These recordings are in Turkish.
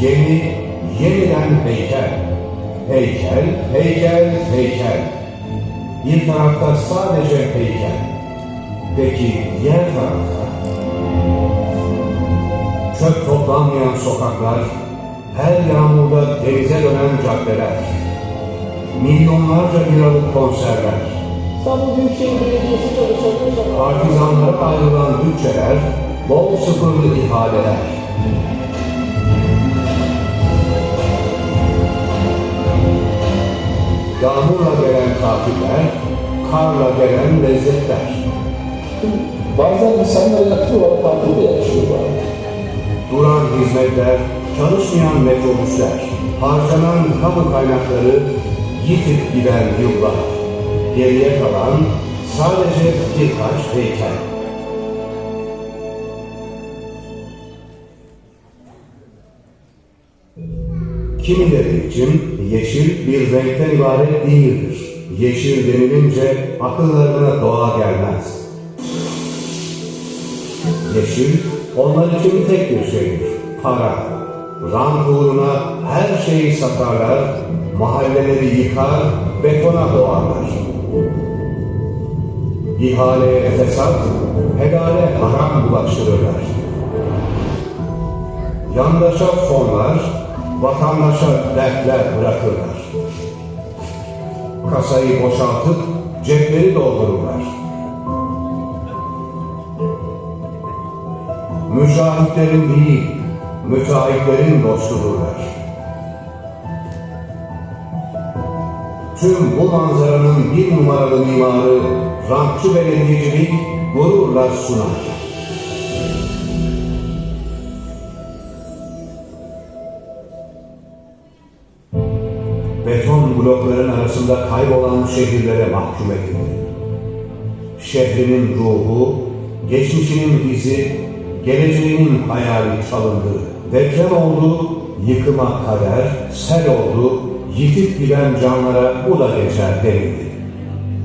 Yeni, yeniden heykel. Heykel, heykel, heykel. Bir tarafta sadece heykel. Peki diğer tarafta? Çöp toplanmayan sokaklar, her yağmurda denize dönen caddeler, milyonlarca liralık konserler, İstanbul Büyükşehir Belediyesi çalışanları partizanlara ayrılan bütçeler, bol sıfırlı ihaleler. Yağmurla gelen tatiller, karla gelen lezzetler. bazen insanlar yatıyorlar, tatilde yaşıyorlar. Duran hizmetler, çalışmayan metrobüsler, harcanan kamu kaynakları, yitip giden yıllar. Geriye kalan sadece birkaç heykel. Kimileri için yeşil bir renkten ibaret değildir. Yeşil denilince akıllarına doğa gelmez. Yeşil, onlar için tek bir şeydir. Para. Rant uğruna her şeyi satarlar, mahalleleri yıkar, betona doğarlar. İhaleye fesat, helale haram bulaştırırlar. Yandaşa fonlar, vatandaşa dertler bırakırlar. Kasayı boşaltıp cepleri doldururlar. Mücahitlerin değil, müteahhitlerin dostudurlar. Tüm bu manzaranın bir numaralı mimarı rantçı belediyecilik gururla sunar. Blokların arasında kaybolan şehirlere mahkum edildi. Şehrinin ruhu, geçmişinin izi, geleceğinin hayali çalındı. Deprem oldu, yıkıma kader, sel oldu, yitip giden canlara bu da geçer denildi.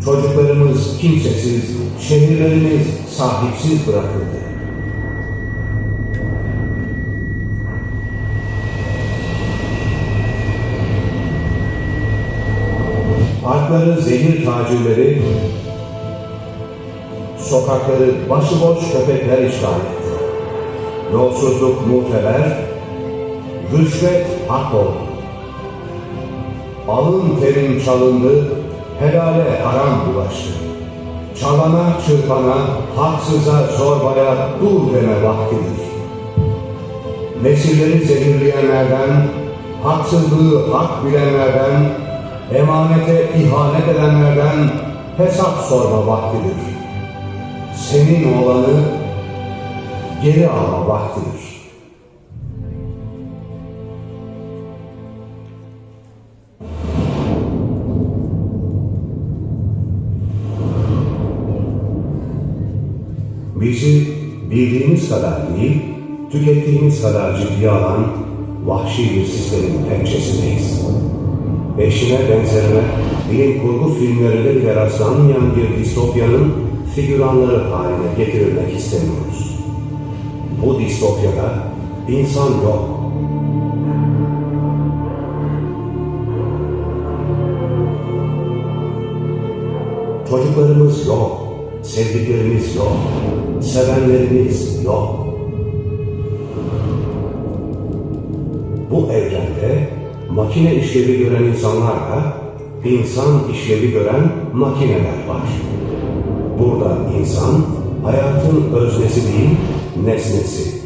Çocuklarımız kimsesiz, şehirlerimiz sahipsiz bırakıldı. Parkları zehir tacirleri, sokakları başıboş köpekler işgal etti. Yolsuzluk muteber, rüşvet hak oldu. Alın terin çalındı, helale haram bulaştı. Çalana çırpana, haksıza zorbaya dur deme vaktidir. Nesilleri zehirleyenlerden, haksızlığı hak bilenlerden, emanete ihanet edenlerden hesap sorma vaktidir. Senin olanı geri alma vaktidir. Bizi bildiğimiz kadar değil, tükettiğimiz kadar ciddiye alan vahşi bir sistemin pençesindeyiz. Eşine benzerine bilim kurgu filmlerinde bile rastlanmayan bir distopyanın figüranları haline getirilmek istemiyoruz. Bu distopyada insan yok. Çocuklarımız yok, sevdiklerimiz yok, sevenlerimiz yok. Makine işlevi gören insanlarla insan işlevi gören makineler var. Burada insan hayatın öznesi değil, nesnesi.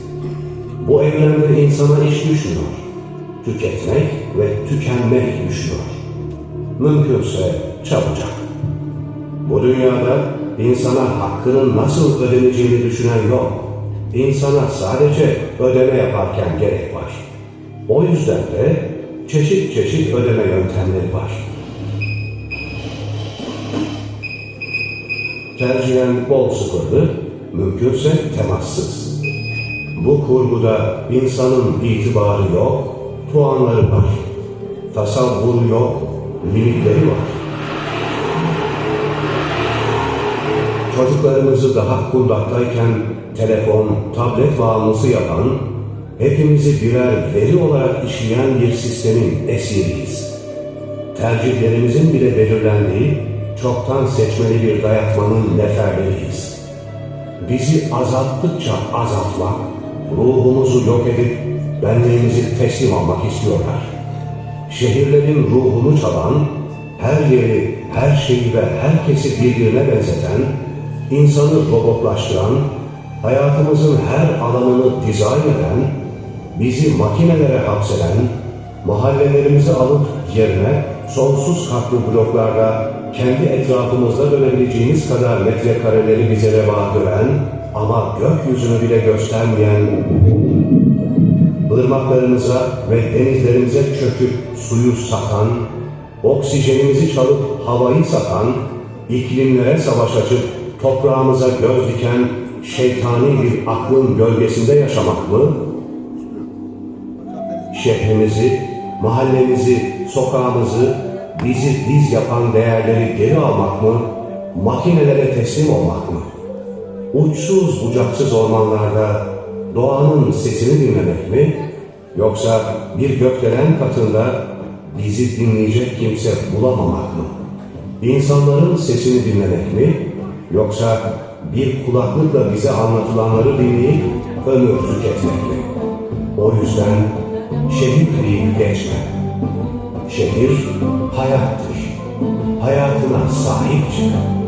Bu evrende insana iş düşmüyor. Tüketmek ve tükenmek düşüyor. Mümkünse çabucak. Bu dünyada insana hakkının nasıl ödeneceğini düşünen yok. İnsana sadece ödeme yaparken gerek var. O yüzden de çeşit çeşit ödeme yöntemleri var. Tercihen bol sıfırlı, mümkünse temassız. Bu kurguda insanın itibarı yok, puanları var. Tasavvuru yok, limitleri var. Çocuklarımızı daha kundaktayken telefon, tablet bağımlısı yapan, hepimizi birer veri olarak işleyen bir sistemin esiriyiz. Tercihlerimizin bile belirlendiği, çoktan seçmeli bir dayatmanın neferleriyiz. Bizi azalttıkça azaltmak, ruhumuzu yok edip benliğimizi teslim almak istiyorlar. Şehirlerin ruhunu çalan, her yeri, her şeyi ve herkesi birbirine benzeten, insanı robotlaştıran, hayatımızın her alanını dizayn eden, bizi makinelere hapseden, mahallelerimizi alıp yerine sonsuz katlı bloklarda kendi etrafımızda dönebileceğimiz kadar metrekareleri bize reva gören ama gökyüzünü bile göstermeyen ırmaklarımıza ve denizlerimize çöküp suyu satan, oksijenimizi çalıp havayı satan, iklimlere savaş açıp toprağımıza göz diken şeytani bir aklın gölgesinde yaşamak mı? Şehrimizi, mahallemizi, sokağımızı, bizi biz yapan değerleri geri almak mı? Makinelere teslim olmak mı? Uçsuz bucaksız ormanlarda doğanın sesini dinlemek mi? Yoksa bir gökdelen katında bizi dinleyecek kimse bulamamak mı? İnsanların sesini dinlemek mi? Yoksa bir kulaklıkla bize anlatılanları dinleyip ömür tüketmek mi? O yüzden şehir deyip geçme. Şehir hayattır. Hayatına sahip çık.